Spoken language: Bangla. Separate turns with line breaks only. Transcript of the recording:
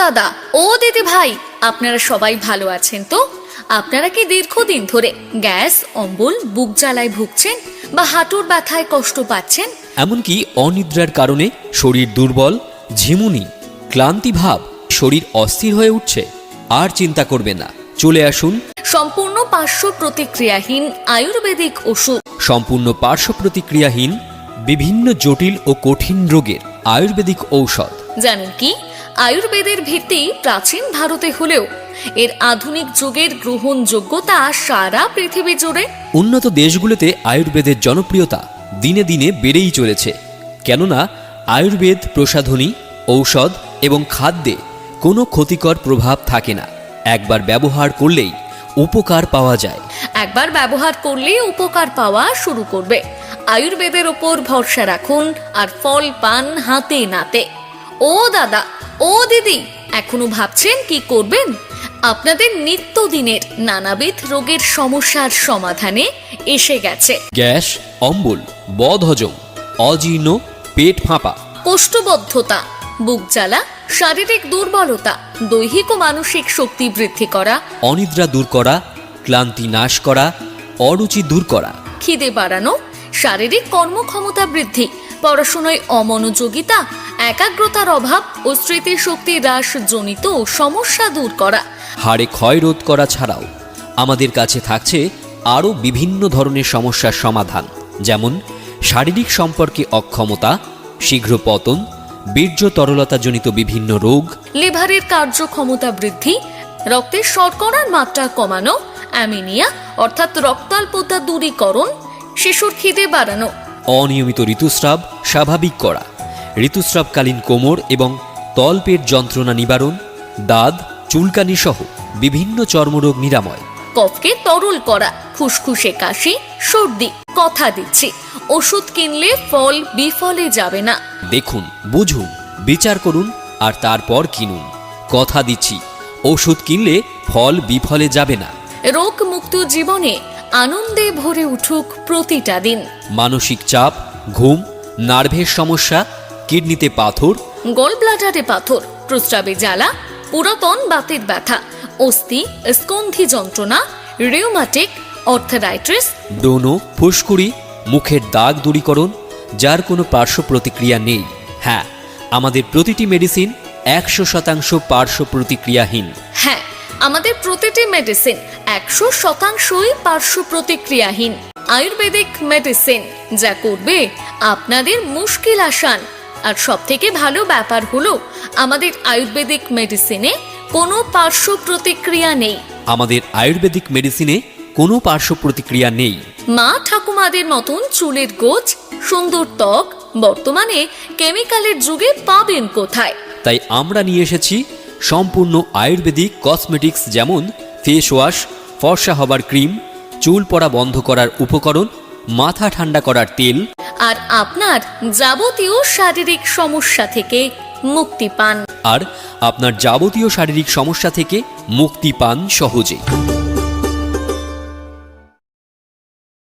দাদা ও দিদি ভাই আপনারা সবাই ভালো আছেন তো? আপনারা কি দীর্ঘদিন ধরে গ্যাস অম্বল বুক জ্বালায় ভুগছেন বা হাঁটুর ব্যথায় কষ্ট পাচ্ছেন?
এমনকি অনিদ্রার কারণে শরীর দুর্বল ঝিমুনি ক্লান্তি ভাব শরীর অস্থির হয়ে উঠছে। আর চিন্তা করবে না চলে আসুন।
সম্পূর্ণ পার্শ্ব প্রতিক্রিয়াহীন আয়ুর্বেদিক ওষুধ।
সম্পূর্ণ পার্শ্ব প্রতিক্রিয়াহীন বিভিন্ন জটিল ও কঠিন রোগের আয়ুর্বেদিক ঔষধ।
জানেন কি? আয়ুর্বেদের ভিত্তি প্রাচীন ভারতে হলেও এর আধুনিক যুগের গ্রহণযোগ্যতা সারা পৃথিবী জুড়ে।
উন্নত দেশগুলোতে আয়ুর্বেদের জনপ্রিয়তা দিনে দিনে বেড়েই চলেছে। কেননা আয়ুর্বেদ প্রসাধনী ঔষধ এবং খাদ্যে কোনো ক্ষতিকর প্রভাব থাকে না। একবার ব্যবহার করলেই উপকার পাওয়া যায়।
একবার ব্যবহার করলেই উপকার পাওয়া শুরু করবে। আয়ুর্বেদের ওপর ভরসা রাখুন আর ফল পান হাতে নাতে। ও দাদা ও দিদি এখনও ভাবছেন কি করবেন? আপনাদের নিত্যদিনের নানাবিধ রোগের সমস্যার সমাধানে এসে গেছে।
গ্যাস অম্বল বদহজম অজীর্ণ পেট ফাঁপা।
কোষ্ঠবদ্ধতা বুক জ্বালা শারীরিক দুর্বলতা দৈহিক ও মানসিক শক্তি বৃদ্ধি করা।
অনিদ্রা দূর করা ক্লান্তি নাশ করা অরুচি দূর করা।
খিদে বাড়ানো শারীরিক কর্মক্ষমতা বৃদ্ধি পড়াশোনায় অমনোযোগিতা একাগ্রতার অভাব ও স্মৃতিশক্তি হ্রাস জনিত সমস্যা দূর করা।
হাড়ে ক্ষয় রোধ করা ছাড়াও আমাদের কাছে থাকছে আরও বিভিন্ন ধরনের সমস্যার সমাধান যেমন শারীরিক সম্পর্কে অক্ষমতা শীঘ্র পতন বীর্য তরলতাজনিত বিভিন্ন রোগ।
লিভারের কার্যক্ষমতা বৃদ্ধি রক্তের শর্করার মাত্রা কমানো অ্যামিনিয়া অর্থাৎ রক্তাল্পতা দূরীকরণ শিশুর খিদে বাড়ানো
অনিয়মিত ঋতুস্রাব স্বাভাবিক করা। ঋতুস্রাবকালীন কোমর এবং তলপেট যন্ত্রণা নিবারণ দাঁত চুলকানি সহ বিভিন্ন চর্মরোগ নিরাময়।
কফকে তরল করা ফুসফুসে কাশি সর্দি কথা দিচ্ছি। ওষুধ কিনলে ফল বিফলে যাবে না।
দেখুন বুঝুন বিচার করুন আর তারপর কিনুন। কথা দিচ্ছি ওষুধ কিনলে ফল বিফলে যাবে না।
রোগ মুক্ত জীবনে আনন্দে ভরে উঠুক প্রতিটা দিন।
মানসিক চাপ ঘুম নার্ভের সমস্যা কিডনিতে পাথর।
গল ব্লাডারে পাথর প্রস্রাবে জ্বালা পুরাতন বাতের ব্যথা অস্থি স্কন্ধি যন্ত্রণা রিউমাটিক অর্থারাইট্রিস
ডোনো ফুসকুড়ি মুখের দাগ দূরীকরণ যার কোনো পার্শ্ব প্রতিক্রিয়া নেই। হ্যাঁ আমাদের প্রতিটি মেডিসিন একশো শতাংশ পার্শ্ব প্রতিক্রিয়াহীন।
হ্যাঁ আমাদের প্রতিটি মেডিসিন একশো শতাংশই পার্শ্ব প্রতিক্রিয়াহীন। আয়ুর্বেদিক মেডিসিন যা করবে আপনাদের মুশকিল আসান। আর সব থেকে ভালো ব্যাপার হলো আমাদের আয়ুর্বেদিক মেডিসিনে কোনো পার্শ্ব প্রতিক্রিয়া নেই।
আমাদের আয়ুর্বেদিক মেডিসিনে কোনো পার্শ্ব প্রতিক্রিয়া নেই।
মা ঠাকুমাদের মতন চুলের গোছ সুন্দর ত্বক বর্তমানে কেমিক্যালের যুগে পাবেন কোথায়?
তাই আমরা নিয়ে এসেছি সম্পূর্ণ আয়ুর্বেদিক কসমেটিক্স যেমন ফেস ওয়াশ ফর্সা হবার ক্রিম চুল পড়া বন্ধ করার উপকরণ মাথা ঠান্ডা করার তেল।
আর আপনার যাবতীয় শারীরিক সমস্যা থেকে মুক্তি পান।
আর আপনার যাবতীয় শারীরিক সমস্যা থেকে মুক্তি পান সহজেই